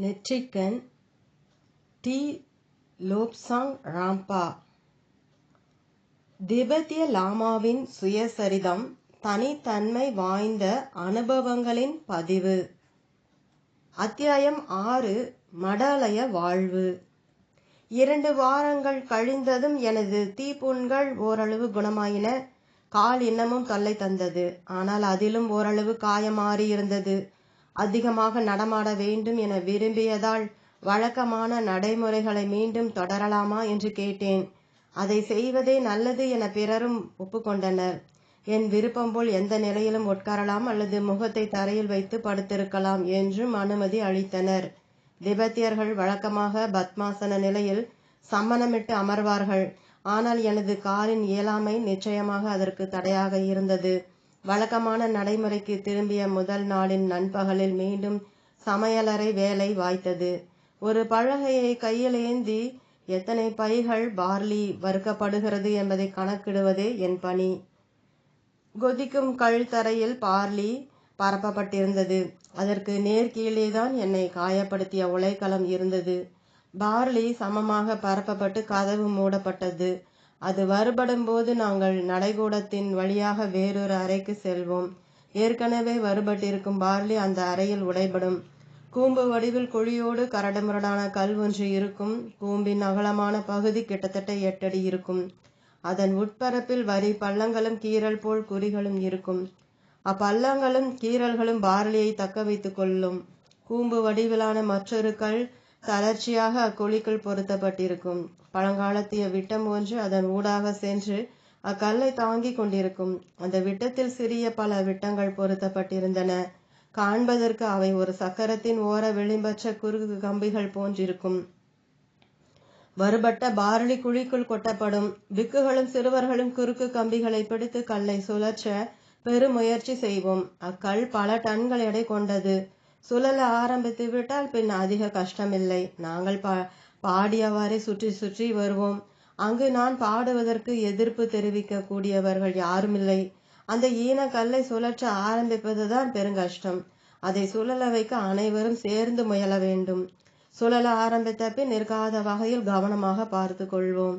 நெற்றிக்கண் D Lobsang ராம்பா திபெத்திய லாமாவின் சுயசரிதம் தனித்தன்மை வாய்ந்த அனுபவங்களின் பதிவு. அத்தியாயம் ஆறு மடாலய வாழ்வு. இரண்டு வாரங்கள் கழிந்ததும் எனது தீப்புண்கள் ஓரளவு குணமாயின. கால் இன்னமும் தொல்லை தந்தது. ஆனால் அதிலும் ஓரளவு காயம் மாறியிருந்தது அதிகமாக நடமாட வேண்டும் என விரும்பியதால் வழக்கமான நடைமுறைகளை மீண்டும் தொடரலாமா என்று கேட்டேன். அதை செய்வதே நல்லது என பிறரும் ஒப்புக்கொண்டனர். என் விருப்பம் போல் எந்த நிலையிலும் உட்காரலாம் அல்லது முகத்தை தரையில் வைத்து படுத்திருக்கலாம் என்றும் அனுமதி அளித்தனர். திபெத்தியர்கள் வழக்கமாக பத்மாசன நிலையில் சம்மணமிட்டு அமர்வார்கள். ஆனால் எனது காலின் இயலாமை நிச்சயமாக அதற்கு தடையாக இருந்தது. வழக்கமான நடைமுறைக்கு திரும்பிய முதல் நாளின் நண்பகலில் மீண்டும் சமையலறை வேலை வாய்த்தது. ஒரு பழகையை கையில் ஏந்தி எத்தனை பைகள் பார்லி வறுக்கப்படுகிறது என்பதை கணக்கிடுவதே என் பணி. கொதிக்கும் கழுத்தறையில் பார்லி பரப்பப்பட்டிருந்தது. அதற்கு நேர் கீழேதான் என்னை காயப்படுத்திய உலைக்களம் இருந்தது. பார்லி சமமாக பரப்பப்பட்டு கதவு மூடப்பட்டது. அது வருபடும் போது நாங்கள் நடைகூடத்தின் வழியாக வேறொரு அறைக்கு செல்வோம். ஏற்கனவே வருபட்டிருக்கும் பார்லி அந்த அறையில் உடைபடும். கூம்பு வடிவில் குழியோடு கரடுமுரடான கல் ஒன்று இருக்கும். கூம்பின் அகலமான பகுதி கிட்டத்தட்ட எட்டடி இருக்கும். அதன் உட்பரப்பில் வரி பள்ளங்களும் கீரல் போல் குறிகளும் இருக்கும். அப்பள்ளங்களும் கீரல்களும் பார்லியை தக்க வைத்துக் கொள்ளும். கூம்பு வடிவிலான மற்றொரு கல் தளர்ச்சியாக அக்குழிக்குள் பொருத்தப்பட்டிருக்கும். பழங்காலத்திய விட்டம் ஒன்று அதன் ஊடாக சென்று அக்கல்லை தாங்கி கொண்டிருக்கும். அந்த விட்டத்தில் சிறிய பல விட்டங்கள் பொருத்தப்பட்டிருந்தன. காண்பதற்கு அவை ஒரு சக்கரத்தின் ஓர விளிம்பற்ற குறுக்கு கம்பிகள் போன்றிருக்கும். வருபட்ட பாரளி குழிக்குள் கொட்டப்படும். விக்குகளும் சிறுவர்களும் குறுக்கு கம்பிகளை பிடித்து கல்லை சுழற்ற பெருமுயற்சி செய்வோம். அக்கல் பல டன்கள் எடை கொண்டது. சுழல ஆரம்பித்து விட்டால் பின் அதிக கஷ்டமில்லை. நாங்கள் பா பாடியவாறே சுற்றி சுற்றி வருவோம். அங்கு நான் பாடுவதற்கு எதிர்ப்பு தெரிவிக்க கூடியவர்கள் யாருமில்லை. அந்த ஈன கல்லை சுழற்ற ஆரம்பிப்பதுதான் பெருங்கஷ்டம். அதை சுழல வைக்க அனைவரும் சேர்ந்து முயல வேண்டும். சுழல ஆரம்பித்த பின் நிற்காத வகையில் கவனமாக பார்த்து கொள்வோம்.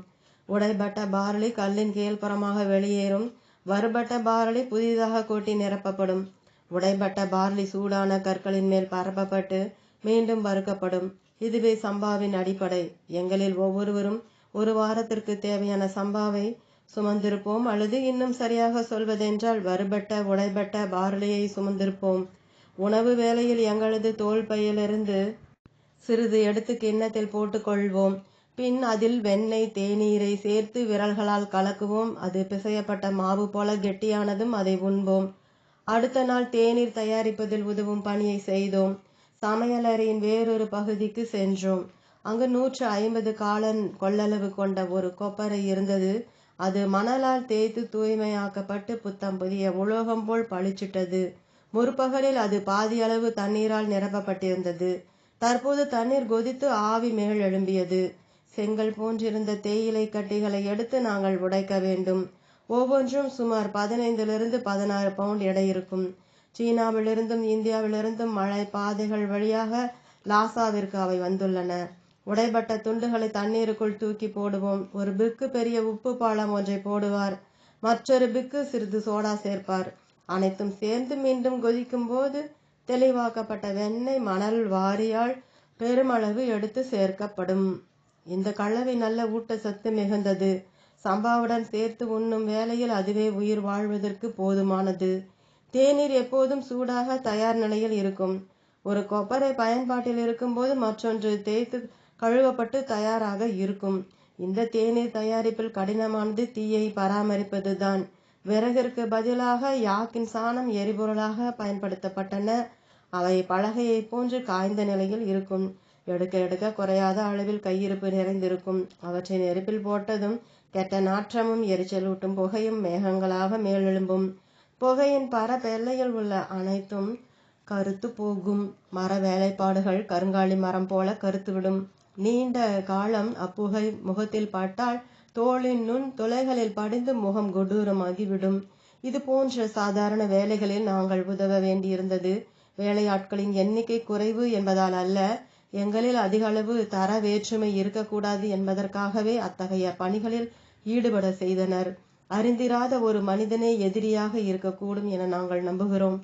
உடைபட்ட பார்லி கல்லின் கீழ்ப்புறமாக வெளியேறும். வருபட்ட பார்லி புதிதாக கூட்டி நிரப்பப்படும். உடைபட்ட பார்லி சூடான கற்களின் மேல் பரப்பப்பட்டு மீண்டும் வறுக்கப்படும். இதுவே சம்பாவின் அடிப்படை. எங்களில் ஒவ்வொருவரும் ஒரு வாரத்திற்கு தேவையான சம்பாவை சுமந்திருப்போம். அல்லது இன்னும் சரியாக சொல்வதென்றால் வறுபட்ட உடைபட்ட பார்லியை சுமந்திருப்போம். உணவு வேளையில் எங்களது தோல் பையிலிருந்து சிறிது எடுத்து கிண்ணத்தில் போட்டுக்கொள்வோம். பின் அதில் வெண்ணெய் தேநீரை சேர்த்து விரல்களால் கலக்குவோம். அது பிசையப்பட்ட மாவு போல கெட்டியானதும் அதை உண்போம். அடுத்த நாள் தேநீர் தயாரிப்பதில் உதவும் பணியை செய்தோம். சமையலறையின் வேறொரு பகுதிக்கு சென்றோம். அங்கு நூற்று ஐம்பது காலன் கொள்ளளவு கொண்ட ஒரு கொப்பரை இருந்தது. அது மணலால் தேய்த்து தூய்மையாக்கப்பட்டு புத்தம் புதிய உலோகம் போல் பளிச்சிட்டது. முற்பகலில் அது பாதியளவு தண்ணீரால் நிரப்பப்பட்டிருந்தது. தற்போது தண்ணீர் கொதித்து ஆவி மேல் எழும்பியது. செங்கல் போன்றிருந்த தேயிலை கட்டிகளை எடுத்து நாங்கள் உடைக்க வேண்டும். ஒவ்வொன்றும் சுமார் பதினைந்திலிருந்து பதினாறு பவுண்ட் எடை இருக்கும். சீனாவிலிருந்தும் இந்தியாவிலிருந்தும் மழை பாதைகள் வழியாக லாசாவிற்கு அவை வந்துள்ளன. உடைபட்ட துண்டுகளை தண்ணீருக்குள் தூக்கி போடுவோம். ஒரு பிக்கு பெரிய உப்பு பாலம் ஒன்றை போடுவார். மற்றொரு பிக்கு சிறிது சோடா சேர்ப்பார். அனைத்தும் சேர்ந்து மீண்டும் கொதிக்கும் போது தெளிவாக்கப்பட்ட வெண்ணெய் மணல் வாரியால் பெருமளவு எடுத்து சேர்க்கப்படும். இந்த கலவை நல்ல ஊட்டச்சத்து மிகுந்தது. சம்பாவுடன் சேர்த்து உண்ணும் வேளையில் அதுவே உயிர் வாழ்வதற்கு போதுமானது. தேநீர் எப்போதும் சூடாக தயார் நிலையில் இருக்கும். ஒரு கொப்பரை பயன்பாட்டில் இருக்கும்போது மற்றொன்று தேய்த்து கழுவப்பட்டு தயாராக இருக்கும். இந்த தேநீர் தயாரிப்பில் கடினமானது தீயை பராமரிப்பதுதான். விறகிற்கு பதிலாக யாக்கின் சாணம் எரிபொருளாக பயன்படுத்தப்பட்டன. அவை பலகையை போன்று காய்ந்த நிலையில் இருக்கும். எடுக்க எடுக்க குறையாத அளவில் கையிருப்பு நிறைந்திருக்கும். அவற்றை நெருப்பில் போட்டதும் கெட்ட நாற்றமும் எரிச்சலூட்டும் புகையும் மேகங்களாக மேலெழும்பும். புகையின் பரப்பெல்லையில் உள்ள அனைத்தும் கருத்து போகும். மர வேலைப்பாடுகள் கருங்காலி மரம் போல கருத்துவிடும் நீண்ட காலம் அப்புகை முகத்தில் பட்டால் தோளின் நுண் துளைகளில் படிந்து முகம் கொடூரமாகிவிடும். இது போன்ற சாதாரண வேலைகளில் நாங்கள் உதவ வேண்டியிருந்தது. வேலையாட்களின் எண்ணிக்கை குறைவு என்பதால் அல்ல எங்களில் அதிக அளவு தர வேற்றுமை இருக்கக்கூடாது என்பதற்காகவே அத்தகைய பணிகளில் ஈடுபட செய்தனர். அறிந்திராத ஒரு மனிதனே எதிரியாக இருக்கக்கூடும் என நாங்கள் நம்புகிறோம்.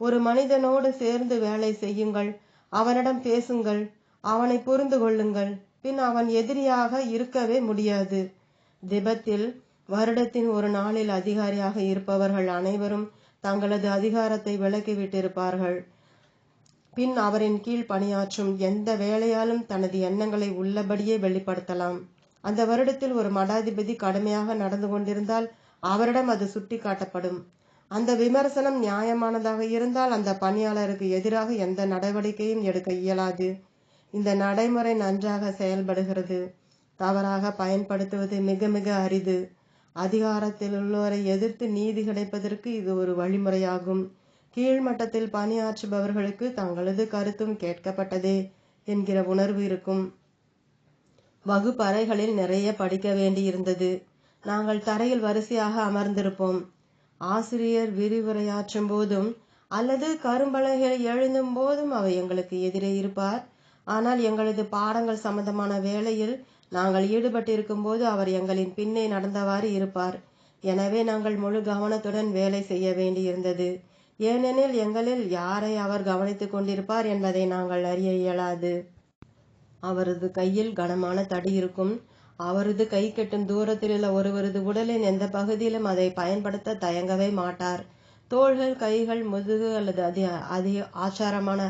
ஒரு மனிதனோடு சேர்ந்து வேலை செய்யுங்கள் அவனிடம் பேசுங்கள் அவனை புரிந்து கொள்ளுங்கள் பின் அவன் எதிரியாக இருக்கவே முடியாது. திபத்தில் வருடத்தின் ஒரு நாளில் அதிகாரியாக இருப்பவர்கள் அனைவரும் தங்களது அதிகாரத்தை விலக்கிவிட்டிருப்பார்கள். பின் அவரின் கீழ் பணியாற்றும் எந்த வேலையாலும் தனது எண்ணங்களை உள்ளபடியே வெளிப்படுத்தலாம். அந்த வருடத்தில் ஒரு மடாதிபதி கடுமையாக நடந்து கொண்டிருந்தால் அவரிடம் அது சுட்டி காட்டப்படும் அந்த விமர்சனம் நியாயமானதாக இருந்தால் அந்த பணியாளருக்கு எதிராக எந்த நடவடிக்கையும் எடுக்க இயலாது. இந்த நடைமுறை நன்றாக செயல்படுகிறது. தவறாக பயன்படுத்துவது மிக மிக அரிது. அதிகாரத்தில் உள்ளோரை எதிர்த்து நீதி கிடைப்பதற்கு இது ஒரு வழிமுறையாகும். கீழ்மட்டத்தில் பணியாற்றுபவர்களுக்கு தங்களது கருத்தும் கேட்கப்பட்டதே என்கிற உணர்வு இருக்கும். வகுப்பறைகளில் நிறைய படிக்க வேண்டியிருந்தது. நாங்கள் தரையில் வரிசையாக அமர்ந்திருப்போம். ஆசிரியர் விரிவுரையாற்றும் போதும் அல்லது கரும்பலகைகள் எழுதும் போதும் அவர் எங்களுக்கு எதிரே இருப்பார். ஆனால் எங்களது பாடங்கள் சம்பந்தமான வேலையில் நாங்கள் ஈடுபட்டிருக்கும் போது அவர் எங்களின் பின்னே நடந்தவாறு இருப்பார். எனவே நாங்கள் முழு கவனத்துடன் வேலை செய்ய வேண்டியிருந்தது. ஏனெனில் எங்களில் யாரை அவர் கவனித்துக் கொண்டிருப்பார் என்பதை நாங்கள் அறிய இயலாது. அவரது கையில் கனமான தடி இருக்கும். அவரது கை கெட்டும் தூரத்தில் உள்ள ஒருவரது உடலின் எந்த பகுதியிலும் அதை பயன்படுத்த தயங்கவே மாட்டார். தோள்கள் கைகள் முதுகு அல்லது அதி அதிக ஆச்சாரமான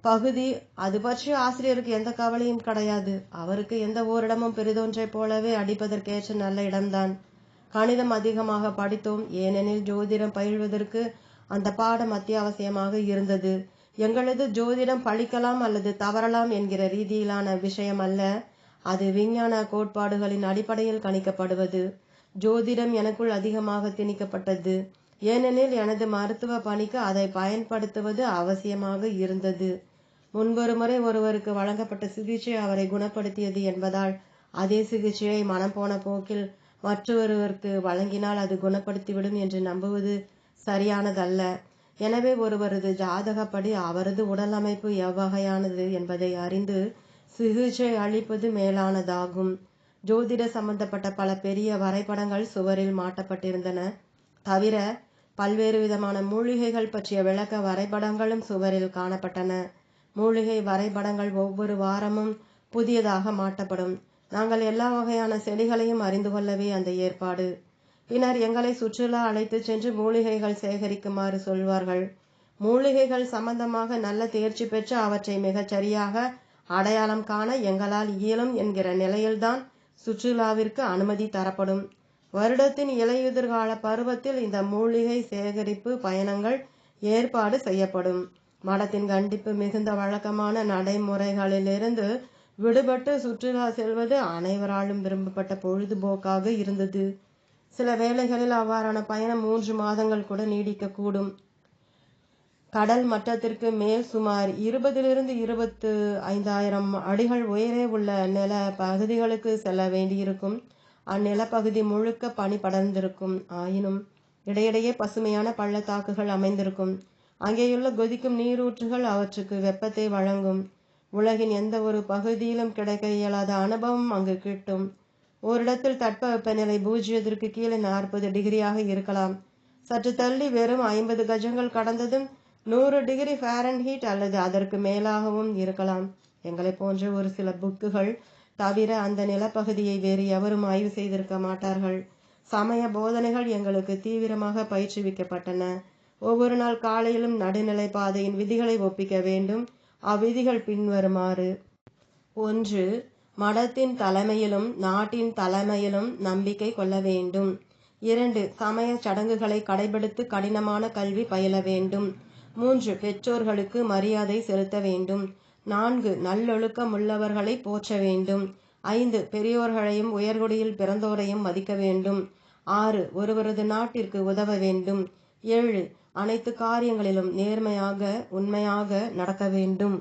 பகுதி. அது பற்றி ஆசிரியருக்கு எந்த கவலையும் கிடையாது. அவருக்கு எந்த ஓரிடமும் பெரிதொன்றைப் போலவே அடிப்பதற்கேற்ற நல்ல இடம்தான். கணிதம் அதிகமாக படித்தோம். ஏனெனில் ஜோதிடம் பயில்வதற்கு அந்த பாடம் அத்தியாவசியமாக இருந்தது. எங்களது ஜோதிடம் பழிக்கலாம் அல்லது தவறலாம் என்கிற ரீதியிலான விஷயம் அல்ல. அது விஞ்ஞான கோட்பாடுகளின் அடிப்படையில் கணிக்கப்படுவது. ஜோதிடம் எனக்குள் அதிகமாக திணிக்கப்பட்டது. ஏனெனில் எனது மருத்துவ பணிக்கு அதை பயன்படுத்துவது அவசியமாக இருந்தது. முன்பொரு முறை ஒருவருக்கு வழங்கப்பட்ட சிகிச்சை அவரை குணப்படுத்தியது என்பதால் அதே சிகிச்சையை மனம் போன போக்கில் மற்றொருவருக்கு வழங்கினால் அது குணப்படுத்திவிடும் என்று நம்புவது சரியானதல்ல. எனவே ஒருவரது ஜாதகப்படி அவரது உடலமைப்பு எவ்வகையானது என்பதை அறிந்து சிகிச்சை அளிப்பது மேலானதாகும். ஜோதிட சம்பந்தப்பட்ட பல பெரிய வரைபடங்கள் சுவரில் மாட்டப்பட்டிருந்தன. தவிர பல்வேறு விதமான மூலிகைகள் பற்றிய விளக்க வரைபடங்களும் சுவரில் காணப்பட்டன. மூலிகை வரைபடங்கள் ஒவ்வொரு வாரமும் புதியதாக மாட்டப்படும் நாங்கள் எல்லா வகையான செடிகளையும் அறிந்து கொள்ளவே அந்த ஏற்பாடு. பின்னர் எங்களை சுற்றுலா அழைத்து சென்று மூலிகைகள் சேகரிக்குமாறு சொல்வார்கள். மூலிகைகள் சம்பந்தமாக நல்ல தேர்ச்சி பெற்று அவற்றை மிகச் சரியாக அடையாளம் காண எங்களால் இயலும் என்கிற நிலையில்தான் சுற்றுலாவிற்கு அனுமதி தரப்படும். வருடத்தின் இலையுதிர்கால பருவத்தில் இந்த மூலிகை சேகரிப்பு பயணங்கள் ஏற்பாடு செய்யப்படும். மடத்தின் கண்டிப்பு மிகுந்த வழக்கமான நடைமுறைகளிலிருந்து விடுபட்டு சுற்றுலா செல்வது அனைவராலும் விரும்பப்பட்ட பொழுதுபோக்காக இருந்தது. சில வேளைகளில் அவ்வாறான பயணம் மூன்று மாதங்கள் கூட நீடிக்கக்கூடும். கடல் மட்டத்திற்கு மேல் சுமார் இருபதிலிருந்து இருபத்து ஐந்தாயிரம் அடிகள் உயரே உள்ள நில பகுதிகளுக்கு செல்ல வேண்டியிருக்கும். அந்நிலப்பகுதி முழுக்க பனி படர்ந்திருக்கும். ஆயினும் இடையிடையே பசுமையான பள்ளத்தாக்குகள் அமைந்திருக்கும். அங்கேயுள்ள கொதிக்கும் நீரூற்றுகள் அவற்றுக்கு வெப்பத்தை வழங்கும். உலகின் எந்த ஒரு பகுதியிலும் கிடைக்க இயலாத அனுபவம் அங்கு கிட்டும். ஓரிடத்தில் தட்பவெப்பநிலை பூஜ்ஜியத்திற்கு கீழே நாற்பது டிகிரியாக இருக்கலாம். சற்று தள்ளி வெறும் ஐம்பது கஜங்கள் கடந்ததும் நூறு டிகிரி ஃபாரன்ஹீட் அல்லது அதற்கு மேலாகவும் இருக்கலாம். எங்களை போன்ற ஒரு சில புக்குகள் தவிர அந்த நிலப்பகுதியை வேறு எவரும் ஆய்வு செய்திருக்க மாட்டார்கள். சமய போதனைகள் எங்களுக்கு தீவிரமாக பயிற்றுவிக்கப்பட்டன. ஒவ்வொரு நாள் காலையிலும் நடுநிலை பாதையின் விதிகளை ஒப்பிக்க வேண்டும். அவ்விதிகள் பின்வருமாறு. ஒன்று மடத்தின் தலைமையிலும் நாட்டின் தலைமையிலும் நம்பிக்கை கொள்ள வேண்டும். இரண்டு சமய சடங்குகளை கடைபிடித்து கடினமான கல்வி பயில வேண்டும். மூன்று பெற்றோர்களுக்கு மரியாதை செலுத்த வேண்டும். நான்கு நல்லொழுக்கம் உள்ளவர்களை போற்ற வேண்டும். ஐந்து பெரியோர்களையும் உயர்குடியில் பிறந்தோரையும் மதிக்க வேண்டும். ஆறு ஒருவரது நாட்டிற்கு உதவ வேண்டும். ஏழு அனைத்து காரியங்களிலும் நேர்மையாக உண்மையாக நடக்க வேண்டும்.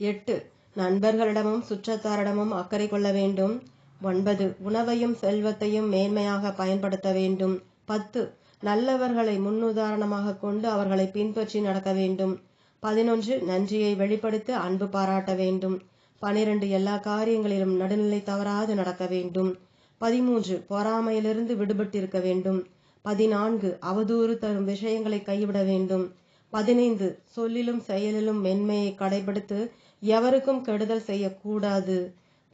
எட்டு நண்பர்களிடமும் சுற்றத்தாரிடமும் அக்கறை கொள்ள வேண்டும். ஒன்பது உணவையும் செல்வத்தையும் மேன்மையாக பயன்படுத்த வேண்டும். பத்து நல்லவர்களை முன்னுதாரணமாக கொண்டு அவர்களை பின்பற்றி நடக்க வேண்டும். பதினொன்று நன்றியை வெளிப்படுத்த அன்பு பாராட்ட வேண்டும். பனிரெண்டு எல்லா காரியங்களிலும் நடுநிலை தவறாது நடக்க வேண்டும். பதிமூன்று பொறாமையிலிருந்து விடுபட்டிருக்க வேண்டும். பதினான்கு அவதூறு தரும் விஷயங்களை கைவிட வேண்டும். பதினைந்து சொல்லிலும் செயலிலும் மென்மையை கடைபிடித்து எவருக்கும் கெடுதல் செய்யக்கூடாது.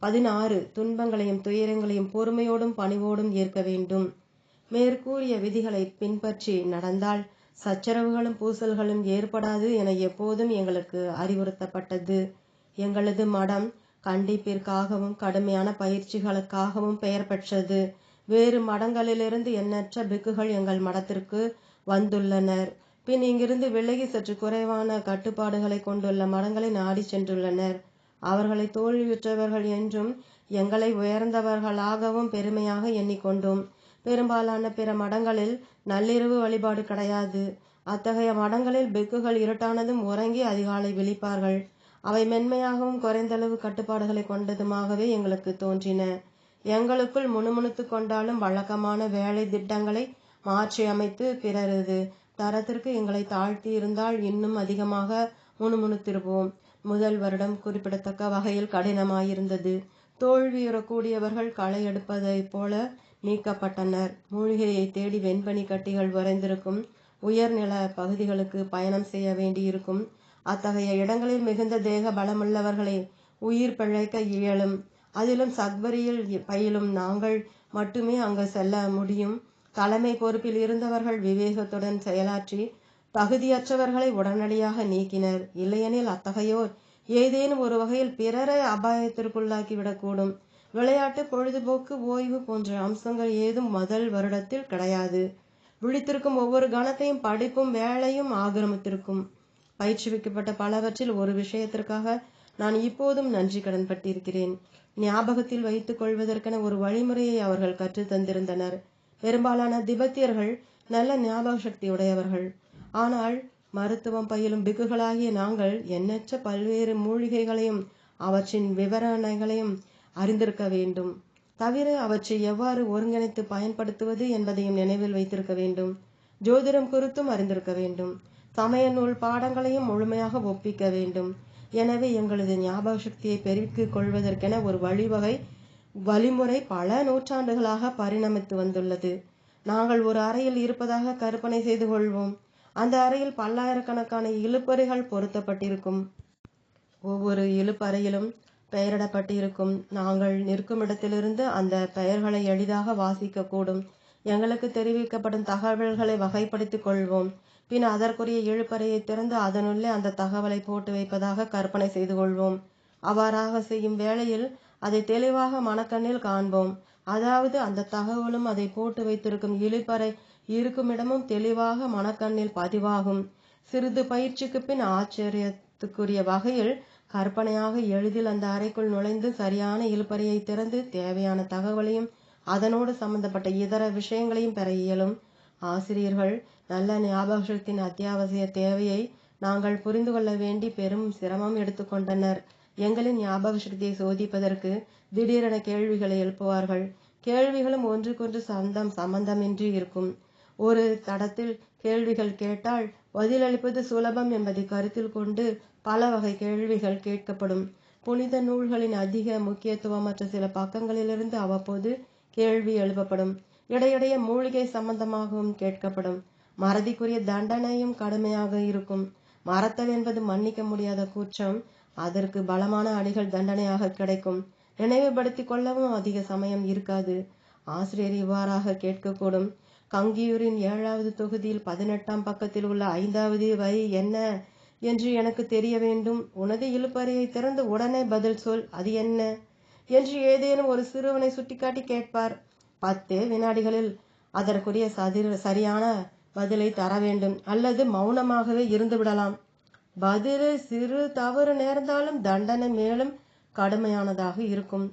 பதினாறு துன்பங்களையும் துயரங்களையும் பொறுமையோடும் பணிவோடும் ஏற்க வேண்டும். மேற்கூறிய விதிகளை பின்பற்றி நடந்தால் சச்சரவுகளும் பூசல்களும் ஏற்படாது என எப்போதும் எங்களுக்கு அறிவுறுத்தப்பட்டது. எங்களது மடம் கண்டிப்பிற்காகவும் கடுமையான பயிற்சிகளுக்காகவும் பெயர் பெற்றது. வேறு மடங்களிலிருந்து எண்ணற்ற பிக்குகள் எங்கள் மடத்திற்கு வந்துள்ளனர். பின் இங்கிருந்து விலகி சற்று குறைவான கட்டுப்பாடுகளை கொண்டுள்ள மடங்களை நாடி சென்றுள்ளனர். அவர்களை தோல்வியுற்றவர்கள் என்றும் எங்களை உயர்ந்தவர்களாகவும் பெருமையாக எண்ணிக்கொண்டோம். பெரும்பாலான பிற மடங்களில் நள்ளிரவு வழிபாடு கிடையாது. அத்தகைய மடங்களில் பெக்குகள் இருட்டானதும் உறங்கி அதிகாலை விழிப்பார்கள். அவை மென்மையாகவும் குறைந்தளவு கட்டுப்பாடுகளை கொண்டதுமாகவே எங்களுக்கு தோன்றின. எங்களுக்குள் முணுமுணுத்து கொண்டாலும் வழக்கமான வேலை திட்டங்களை மாற்றி அமைத்து பிறரது தரத்திற்கு எங்களை தாழ்த்தி இருந்தால் இன்னும் அதிகமாக முணுமுணுத்திருப்போம். முதல் வருடம் குறிப்பிடத்தக்க வகையில் கடினமாயிருந்தது. தோல்வியுறக்கூடியவர்கள் களை எடுப்பதைப் போல நீக்கப்பட்டனர். மூலிகையை தேடி வெண்பனி கட்டிகள் உறைந்திருக்கும் உயர்நில பகுதிகளுக்கு பயணம் செய்ய வேண்டியிருக்கும். அத்தகைய இடங்களில் மிகுந்த தேக பலமுள்ளவர்களை உயிர் பிழைக்க இயலும். அதிலும் சக்பரியில் பயிலும் நாங்கள் மட்டுமே அங்கு செல்ல முடியும். தலைமை பொறுப்பில் இருந்தவர்கள் விவேகத்துடன் செயலாற்றி தகுதியற்றவர்களை உடனடியாக நீக்கினர். இல்லையெனில் அத்தகையோர் ஏதேனும் ஒரு வகையில் பிறரை அபாயத்திற்குள்ளாக்கிவிடக்கூடும். விளையாட்டு பொழுதுபோக்கு ஓய்வு போன்ற அம்சங்கள் ஏதும் முதல் வருடத்தில் கிடையாது. விழித்திருக்கும் ஒவ்வொரு கணத்தையும் படிப்பும் வேலையும் ஆக்கிரமித்திருக்கும். பயிற்றுவிக்கப்பட்ட பலவற்றில் ஒரு விஷயத்திற்காக நான் இப்போதும் நன்றி கடன் பட்டிருக்கிறேன் ஞாபகத்தில் வைத்துக் கொள்வதற்கென ஒரு வழிமுறையை அவர்கள் கற்றுத்தந்திருந்தனர் பெரும்பாலான திபெத்தியர்கள் நல்ல ஞாபக சக்தி உடையவர்கள் ஆனால் மருத்துவம் பயிலும் பிக்குகளாகிய நாங்கள் எண்ணற்ற பல்வேறு மூலிகைகளையும் அவற்றின் விவரணைகளையும் அறிந்திருக்க வேண்டும். தவிர அவற்றை எவ்வாறு ஒருங்கிணைத்து பயன்படுத்துவது என்பதையும் நினைவில் வைத்திருக்க வேண்டும். ஜோதிடம் குறித்தும் அறிந்திருக்க வேண்டும். சமய நூல் பாடங்களையும் முழுமையாக ஒப்பிக்க வேண்டும். எனவே எங்களது ஞாபக சக்தியை பெருக்கிக் கொள்வதற்கென ஒரு வழிவகை வழிமுறை பல நூற்றாண்டுகளாக பரிணமித்து வந்துள்ளது. நாங்கள் ஒரு அறையில் இருப்பதாக கற்பனை செய்து கொள்வோம். அந்த அறையில் பல்லாயிரக்கணக்கான இழுப்பறைகள் பொருத்தப்பட்டிருக்கும். ஒவ்வொரு இழுப்பறையிலும் பெயரிடப்பட்டிருக்கும். நாங்கள் நிற்கும் இடத்திலிருந்து அந்த பெயர்களை எளிதாக வாசிக்கக்கூடும். எங்களுக்கு தெரிவிக்கப்படும் தகவல்களை வகைப்படுத்திக் கொள்வோம். பின் அதற்குரிய இழுப்பறையை திறந்து அதனுள்ளே அந்த தகவலை போட்டு வைப்பதாக கற்பனை செய்து கொள்வோம். அவ்வாறாக செய்யும் வேளையில் அதை தெளிவாக மனக்கண்ணில் காண்போம். அதாவது அந்த தகவலும் அதை போட்டு வைத்திருக்கும் இழுப்பறை இருக்குமிடமும் தெளிவாக மனக்கண்ணில் பதிவாகும். சிறிது பயிற்சிக்கு பின் ஆச்சரியத்துக்குரிய வகையில் கற்பனையாக எளிதில் அந்த அறைக்குள் நுழைந்து சரியான இழுப்பறையை திறந்து தேவையான தகவலையும் அதனோடு சம்பந்தப்பட்ட இதர விஷயங்களையும் பெற இயலும். ஆசிரியர்கள் நல்ல ஞாபகத்தின் அத்தியாவசிய தேவையை நாங்கள் புரிந்து கொள்ள வேண்டி பெரும் சிரமம் எடுத்துக்கொண்டனர் எங்களின் ஞாபக சக்தியை சோதிப்பதற்கு திடீரென கேள்விகளை எழுப்புவார்கள். கேள்விகளும் ஒன்றுக்கொன்று சந்தம் சம்பந்தமின்றி இருக்கும். ஒரு தடத்தில் கேள்விகள் கேட்டால் பதிலளிப்பது சுலபம் என்பதை கருத்தில் கொண்டு பல வகை கேள்விகள் கேட்கப்படும். புனித நூல்களின் அதிக முக்கியத்துவமற்ற சில பக்கங்களிலிருந்து அவ்வப்போது கேள்வி எழுப்பப்படும். இடையிடையே மூலிகை சம்பந்தமாகவும் கேட்கப்படும். மறதிக்குரிய தண்டனையும் கடுமையாக இருக்கும். மறத்தல் என்பது மன்னிக்க முடியாத குற்றம் அதற்கு பலமான அடிகள் தண்டனையாக கிடைக்கும். நினைவுபடுத்திக் கொள்ளவும் அதிக சமயம் இருக்காது. ஆசிரியர் இவ்வாறாக கேட்கக்கூடும். கங்கியூரின் ஏழாவது தொகுதியில் பதினெட்டாம் பக்கத்தில் உள்ள ஐந்தாவது வரி என்ன என்று எனக்கு தெரிய வேண்டும். உனது இழுப்பறையை திறந்து உடனே பதில் சொல். அது என்ன என்று ஏதேனும் ஒரு சிறுவனை சுட்டிக்காட்டி கேட்பார். பத்தே வினாடிகளில் அதற்குரிய சதிர் சரியான பதிலை தர வேண்டும். அல்லது மௌனமாகவே இருந்து விடலாம் பதில் சிறு தவறு நேர்ந்தாலும் தண்டனை மேலும் கடுமையானதாக இருக்கும்.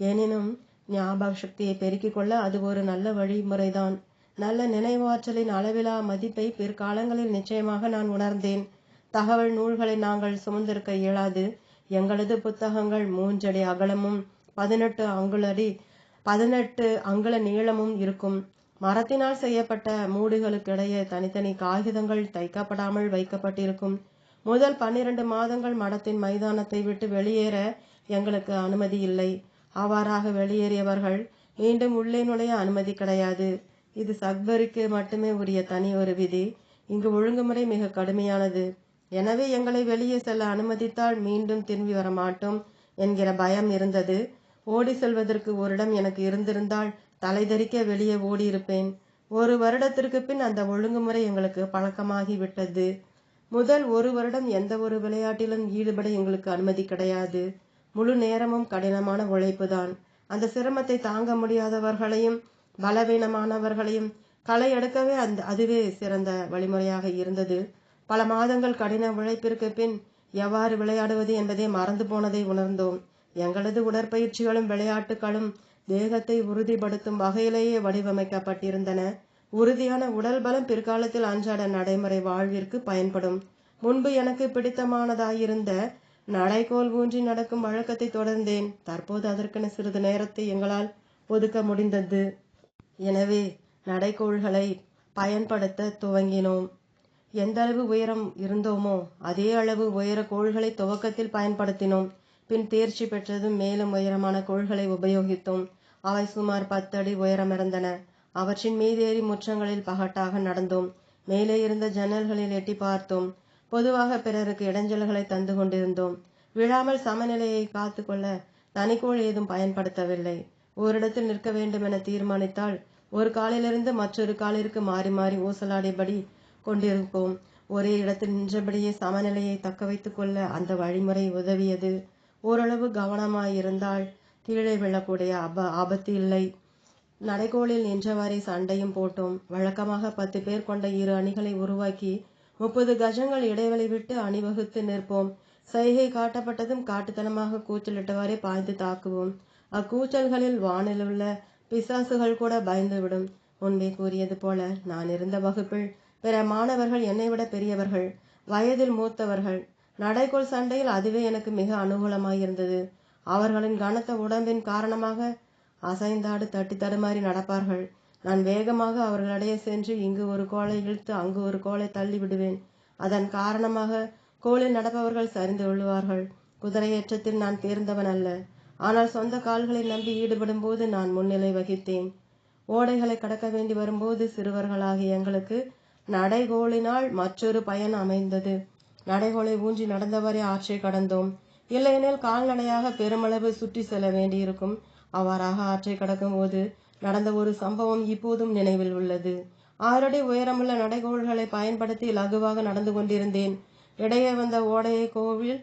எனினும் ஞாபக சக்தியை பெருக்கிக் கொள்ள அது ஒரு நல்ல வழிமுறைதான். நல்ல நினைவாற்றலின் அளவிலா மதிப்பை பிற்காலங்களில் நிச்சயமாக நான் உணர்ந்தேன். தகவல் நூல்களை நாங்கள் சுமந்திருக்க இயலாது. எங்களது புத்தகங்கள் மூன்றடி அகலமும் பதினெட்டு அங்குலடி பதினெட்டு அங்குல நீளமும் இருக்கும். மரத்தினால் செய்யப்பட்ட மூடுகளுக்கிடையே தனித்தனி காகிதங்கள் தைக்கப்படாமல் வைக்கப்பட்டிருக்கும். முதல் பன்னிரண்டு மாதங்கள் மடத்தின் மைதானத்தை விட்டு வெளியேற எங்களுக்கு அனுமதி இல்லை. அவ்வாறாக வெளியேறியவர்கள் மீண்டும் உள்ளே நுழைய அனுமதி கிடையாது. இது சக்பருக்கு மட்டுமே உரிய தனி ஒரு விதி. இங்கு ஒழுங்குமுறை மிக கடுமையானது. எனவே எங்களை வெளியே செல்ல அனுமதித்தால் மீண்டும் திரும்பி வர மாட்டோம் என்கிற பயம் இருந்தது. ஓடி செல்வதற்கு ஒரு இடம் எனக்கு இருந்திருந்தால் தலைதெறிக்க வெளியே ஓடியிருப்பேன். ஒரு வருடத்திற்கு பின் அந்த ஒழுங்குமுறை எங்களுக்கு பழக்கமாகி விட்டது முதல் ஒரு வருடம் எந்த ஒரு விளையாட்டிலும் ஈடுபட எங்களுக்கு அனுமதி கிடையாது. முழு நேரமும் கடினமான உழைப்பு தான் அந்த சிரமத்தை தாங்க முடியாதவர்களையும் பலவீனமானவர்களையும் களை எடுக்கவே அந்த அதுவே சிறந்த வழிமுறையாக இருந்தது. பல மாதங்கள் கடின உழைப்பிற்கு பின் எவ்வாறு விளையாடுவது என்பதை மறந்து போனதை உணர்ந்தோம். எங்களது உடற்பயிற்சிகளும் விளையாட்டுகளும் தேகத்தை உறுதிப்படுத்தும் வகையிலேயே வடிவமைக்கப்பட்டிருந்தன. உறுதியான உடல் பலம் பிற்காலத்தில் அன்றாட நடைமுறை வாழ்விற்கு பயன்படும். முன்பு எனக்கு பிடித்தமானதாயிருந்த நடைகோல் ஊன்றி நடக்கும் வழக்கத்தை தொடர்ந்தேன். தற்போது அதற்கென சிறிது நேரத்தை எங்களால் ஒதுக்க முடிந்தது. எனவே நடைகோள்களை பயன்படுத்த துவங்கினோம். எந்த அளவு உயரம் இருந்தோமோ அதே அளவு உயர கோள்களை துவக்கத்தில் பயன்படுத்தினோம். பின் தேர்ச்சி பெற்றதும் மேலும் உயரமான கோள்களை உபயோகித்தோம். அவை சுமார் பத்தடி உயரம் இருந்தன அவற்றின் மீதேறி முற்றங்களில் பகட்டாக நடந்தோம். மேலே இருந்த ஜன்னல்களில் எட்டி பார்த்தோம். பொதுவாக பிறருக்கு இடைஞ்சல்களை தந்து கொண்டிருந்தோம். விழாமல் சமநிலையை காத்து கொள்ள தனிக்கோள் ஏதும் பயன்படுத்தவில்லை. ஓரிடத்தில் நிற்க வேண்டும் என தீர்மானித்தால் ஒரு காலிலிருந்து மற்றொரு காலிற்கு மாறி மாறி ஊசலாடியபடி கொண்டிருப்போம். ஒரே இடத்தில் நின்றபடியே சமநிலையை தக்க வைத்துக் கொள்ள அந்த வழிமுறை உதவியது. ஓரளவு கவனமாயிருந்தால் கீழே விழக்கூடிய அப ஆபத்து இல்லை. நடைகோளில் நின்றவாறே சண்டையும் போட்டோம். வழக்கமாக பத்து பேர் கொண்ட இரு அணிகளை உருவாக்கி முப்பது கஜங்கள் இடைவெளி விட்டு அணிவகுத்து நிற்போம். சைகை காட்டப்பட்டதும் காட்டுத்தனமாக கூச்சலிட்டவாறே பாய்ந்து தாக்குவோம். அக்கூச்சல்களில் வானிலுள்ள பிசாசுகள் கூட பயந்துவிடும். முன்பே கூறியது போல நான் இருந்த வகுப்பில் பிற மாணவர்கள் என்னை விட பெரியவர்கள் வயதில் மூத்தவர்கள். நடைகோள் சண்டையில் அதுவே எனக்கு மிக அனுகூலமாயிருந்தது. அவர்களின் கனத்த உடம்பின் காரணமாக அசைந்தாடு தட்டி தடுமாறி நடப்பார்கள். நான் வேகமாக அவர்களிடையே சென்று இங்கு ஒரு கோலை இழுத்து அங்கு ஒரு கோலை தள்ளி விடுவேன். அதன் காரணமாக கோலில் நடப்பவர்கள் சரிந்து விழுவார்கள் குதிரையேற்றத்தில் நான் தேர்ந்தவன் அல்ல. ஆனால் சொந்த கால்களை நம்பி ஈடுபடும் போது நான் முன்னிலை வகித்தேன். ஓடைகளை கடக்க வேண்டி வரும்போது சிறுவர்களாகிய எங்களுக்கு நடைகோலினால் மற்றொரு பயன் அமைந்தது. நடைகோலை ஊன்றி நடந்தவரை ஆற்றை கடந்தோம். இல்லையெனில் கால்நடையாக பெருமளவு சுற்றி செல்ல வேண்டியிருக்கும். அவ்வாறாக ஆற்றை கடக்கும் போது நடந்த ஒரு சம்பவம் இப்போதும் நினைவில் உள்ளது. ஆறடி உயரமுள்ள நடைகோள்களை பயன்படுத்தி லகுவாக நடந்து கொண்டிருந்தேன். இடையே வந்த ஓடையை கோவில்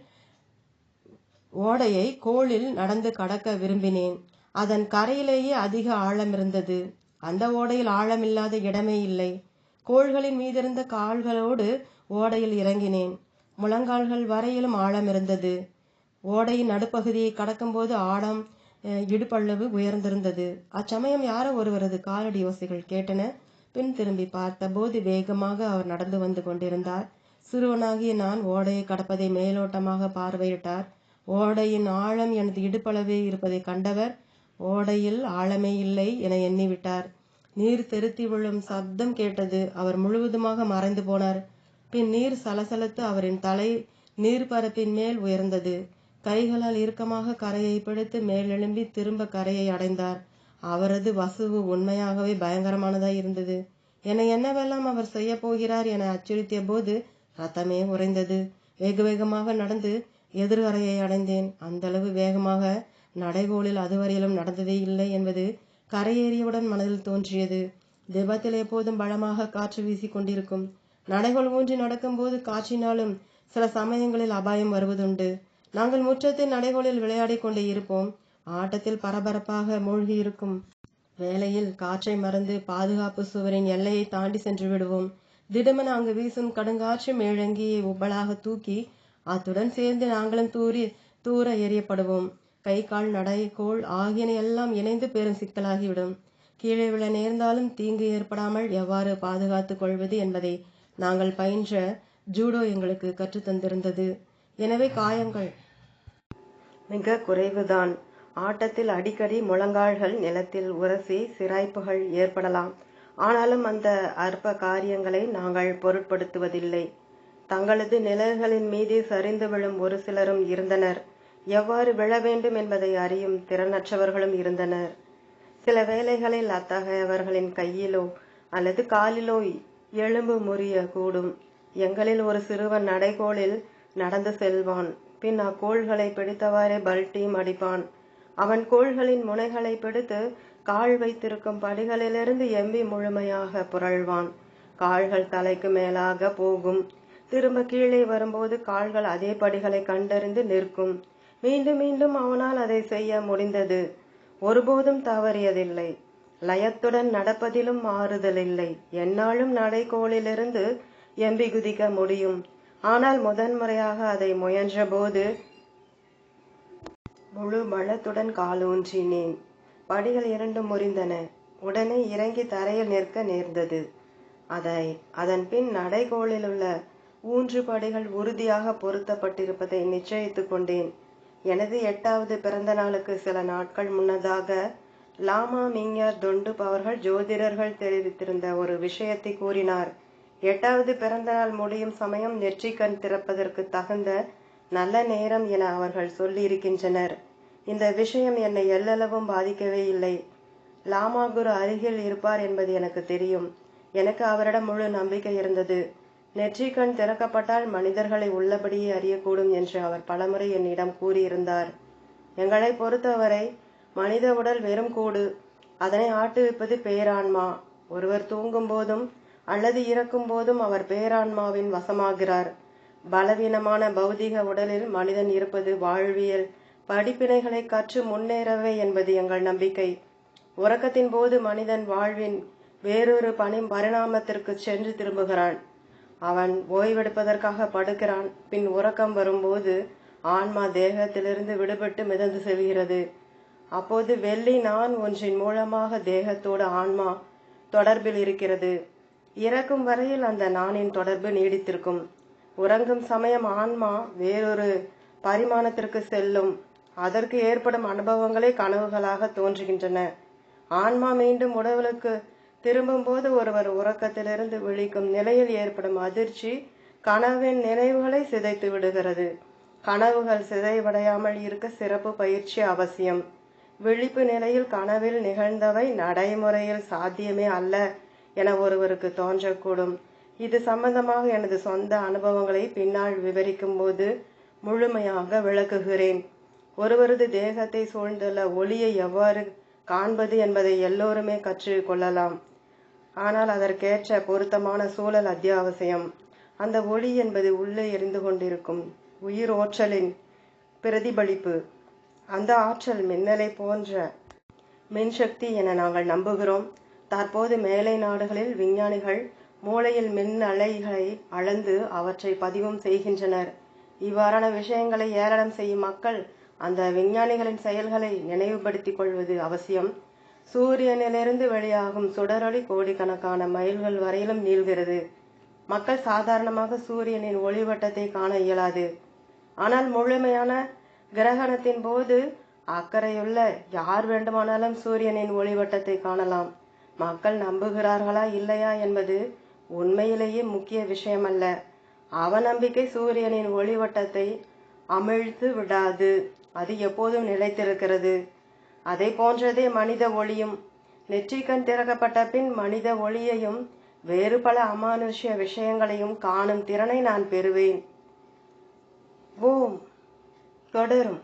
ஓடையை கோளில் நடந்து கடக்க விரும்பினேன். அதன் கரையிலேயே அதிக ஆழம் இருந்தது. அந்த ஓடையில் ஆழமில்லாத இடமே இல்லை. கோள்களின் மீதிருந்த கால்களோடு ஓடையில் இறங்கினேன். முழங்கால்கள் வரையிலும் ஆழம் இருந்தது. ஓடையின் நடுப்பகுதியை கடக்கும்போது ஆழம் இடுப்பளவு உயர்ந்திருந்தது. அச்சமயம் யாரோ ஒருவரது காலடி ஓசைகள் கேட்டன. பின் திரும்பி பார்த்தபோது வேகமாக அவர் நடந்து வந்து கொண்டிருந்தார். சிறுவனாகிய நான் ஓடையை கடப்பதை மேலோட்டமாக பார்வையிட்டார். ஓடையின் ஆழம் எனது இடுப்பளவே இருப்பதை கண்டவர் ஓடையில் ஆழமே இல்லை என எண்ணிவிட்டார். நீர் தெருத்தி விழும் சப்தம் கேட்டது அவர் முழுவதுமாக மறைந்து போனார். பின் நீர் சலசலத்து அவரின் தலை நீர்ப்பரப்பின் மேல் உயர்ந்தது. கைகளால் இறுக்கமாக கரையை பிடித்து மேலெழும்பி திரும்ப கரையை அடைந்தார். அவரது வசுவு உண்மையாகவே பயங்கரமானதாய் இருந்தது. என்னை என்னவெல்லாம் அவர் செய்ய போகிறார் என அச்சுறுத்திய போது ரத்தமே உறைந்தது. வெகு வேகமாக நடந்து எதிர்கரையை அடைந்தேன். அந்த அளவு வேகமாக நடைகோலில் அதுவரையிலும் நடந்ததே இல்லை என்பது கரையேறியவுடன் மனதில் தோன்றியது. திபத்தில் எப்போதும் பலமாக காற்று வீசி கொண்டிருக்கும். நடைகோல் ஊன்றி நடக்கும்போது காற்றினாலும் சில சமயங்களில் அபாயம் வருவதுண்டு. நாங்கள் முற்றத்தின் நடைகோலில் விளையாடிக் கொண்டே இருப்போம். ஆட்டத்தில் பரபரப்பாக மூழ்கி இருக்கும் வேளையில் காற்றை மறந்து பாதுகாப்பு சுவரின் எல்லையை தாண்டி சென்று விடுவோம். திடமென அங்கு வீசும் கடுங்காற்று மேழங்கியை உப்பலாக தூக்கி அத்துடன் சேர்ந்து நாங்களும் தூரி தூர எறியப்படுவோம். கை கால் நடை கோள் ஆகியன எல்லாம் இணைந்து பெரும் சிக்கலாகிவிடும். கீழே விழ நேர்ந்தாலும் தீங்கு ஏற்படாமல் எவ்வாறு பாதுகாத்துக் கொள்வது என்பதை நாங்கள் பயின்ற ஜூடோ எங்களுக்கு கற்றுத்தந்திருந்தது. எனவே காயங்கள் மிக குறைவுதான். ஆட்டத்தில் அடிக்கடி முழங்கால்கள் நிலத்தில் உரசி சிராய்ப்புகள் ஏற்படலாம். ஆனாலும் அந்த அற்ப காரியங்களை நாங்கள் பொருட்படுத்துவதில்லை. தங்களது நிழல்களின் மீது சரிந்து விழும் ஒரு சிலரும் இருந்தனர். எவ்வாறு விழ வேண்டும் என்பதை அறியும் திறனற்றவர்களும் இருந்தனர். சில வேளைகளில் அத்தகையவர்களின் கையிலோ அல்லது காலிலோ எலும்பு முறிய கூடும் எங்களில் ஒரு சிறுவன் நடைகோளில் நடந்து செல்வான். பின் அக்கோள்களை பிடித்தவாறே பல்டீம் அடிப்பான். அவன் கோள்களின் முனைகளை பிடித்து கால் வைத்திருக்கும் படிகளிலிருந்து எம்பி முழுமையாக புரள்வான். கால்கள் தலைக்கு மேலாக போகும். திரும்ப கீழே வரும்போது கால்கள் அதே படிகளை கண்டறிந்து நிற்கும். மீண்டும் மீண்டும் அவனால் அதை செய்ய முடிந்தது. ஒருபோதும் தவறியதில்லை. லயத்துடன் நடப்பதிலும் மாறுதல் இல்லை என்னாலும் நடைகோளிலிருந்து எம்பி குதிக்க முடியும். ஆனால் முதன்முறையாக அதை முயன்றபோது முழு பலத்துடன் காலூன்றினேன். படிகள் இரண்டும் முறிந்தன. உடனே இறங்கி தரையில் நிற்க நேர்ந்தது. அதை அதன் பின் நடைகோளில் உள்ள ஊன்று படிகள் உறுதியாக பொருத்தப்பட்டிருப்பதை நிச்சயித்துக் கொண்டேன். எனது எட்டாவது பிறந்த நாளுக்கு சில நாட்கள் முன்னதாக லாமா மிங்யார் தொண்டு அவர்கள் ஜோதிடர்கள் தெரிவித்திருந்த ஒரு விஷயத்தை கூறினார். எட்டாவது பிறந்த நாள் முடியும் சமயம் நெற்றிக்கண் திறப்பதற்கு தகுந்த நல்ல நேரம் என அவர்கள் சொல்லியிருக்கின்றனர். இந்த விஷயம் என்னை எல்லளவும் பாதிக்கவே இல்லை. லாமா குரு அருகில் இருப்பார் என்பது எனக்கு தெரியும். எனக்கு அவரிடம் முழு நம்பிக்கை இருந்தது. நெற்றிக்கண் திறக்கப்பட்டால் மனிதர்களை உள்ளபடியே அறியக்கூடும் என்று அவர் பலமுறை என்னிடம் கூறியிருந்தார். எங்களை பொறுத்தவரை மனித உடல் வெறும் கூடு. அதனை ஆட்டுவிப்பது பேரான்மா. ஒருவர் தூங்கும் போதும் அல்லது இறக்கும் போதும் அவர் பேரான்மாவின் வசமாகிறார். பலவீனமான பௌதிக உடலில் மனிதன் இருப்பது வாழ்வியல் படிப்பினைகளை கற்று முன்னேறவே என்பது எங்கள் நம்பிக்கை. உறக்கத்தின் போது மனிதன் வாழ்வின் வேறொரு பணி பரிணாமத்திற்கு சென்று திரும்புகிறான். அவன் ஓய்வெடுப்பதற்காக படுக்கிறான். பின் உறக்கம் வரும்போது ஆன்மா தேகத்திலிருந்து விடுபட்டு மிதந்து செல்கிறது. அப்போது வெள்ளி நான் ஒன்றின் மூலமாக தேகத்தோடு ஆன்மா தொடர்பில் இருக்கிறது. இறக்கும் வரையில் அந்த நானின் தொடர்பு நீடித்திருக்கும். உறங்கும் சமயம் ஆன்மா வேறொரு பரிமாணத்திற்கு செல்லும். அதற்கு ஏற்படும் அனுபவங்களே கனவுகளாக தோன்றுகின்றன. ஆன்மா மீண்டும் உடலுக்கு திரும்பும்போது ஒருவர் உறக்கத்திலிருந்து விழிக்கும் நிலையில் ஏற்படும் அதிர்ச்சி கனவின் நினைவுகளை சிதைத்து விடுகிறது. கனவுகள் சிதைவடையாமல் இருக்க சிறப்பு பயிற்சி அவசியம். விழிப்பு நிலையில் கனவில் நிகழ்ந்தவை நடைமுறையில் சாத்தியமே அல்ல. என ஒருவருக்கு தோன்றக்கூடும். இது சம்பந்தமாக எனது சொந்த அனுபவங்களை பின்னால் விவரிக்கும் போது முழுமையாக விளக்குகிறேன். ஒருவரது தேகத்தை சூழ்ந்துள்ள ஒளியை எவ்வாறு காண்பது என்பதை எல்லோருமே கற்று கொள்ளலாம். ஆனால் அதற்கேற்ற பொருத்தமான சூழல் அத்தியாவசியம். அந்த ஒளி என்பது உள்ளே எரிந்து கொண்டிருக்கும் உயிர் ஓற்றலின் பிரதிபலிப்பு. அந்த ஆற்றல் மின்னலை போன்ற மின்சக்தி என நாங்கள் நம்புகிறோம். தற்போது மேலை நாடுகளில் விஞ்ஞானிகள் மூளையில் மின் அலைகளை அளந்து அவற்றை பதிவும் செய்கின்றனர். இவ்வாறான விஷயங்களை ஏராளம் செய்யும் மக்கள் அந்த விஞ்ஞானிகளின் செயல்களை நினைவுபடுத்திக் கொள்வது அவசியம். சூரியனிலிருந்து வெளியாகும் சுடரொளி கோடிக்கணக்கான மைல்கள் வரையிலும் நீள்கிறது. மக்கள் சாதாரணமாக சூரியனின் ஒளிவட்டத்தை காண இயலாது. ஆனால் முழுமையான கிரகணத்தின் போது அக்கறையுள்ள யார் வேண்டுமானாலும் சூரியனின் ஒளிவட்டத்தை காணலாம். மக்கள் நம்புகிறார்களா இல்லையா என்பது உண்மையிலேயே முக்கிய விஷயமல்ல. அவநம்பிக்கை சூரியனின் ஒளிவட்டத்தை அமிழ்த்து விடாது. அது எப்போதும் நிலைத்திருக்கிறது. அதை போன்றதே மனித ஒளியும். நெற்றிக்கண் திறக்கப்பட்ட பின் மனித ஒளியையும் வேறு பல அமானுஷ்ய விஷயங்களையும் காணும் திறனை நான் பெறுவேன். ஓம். தொடரும்.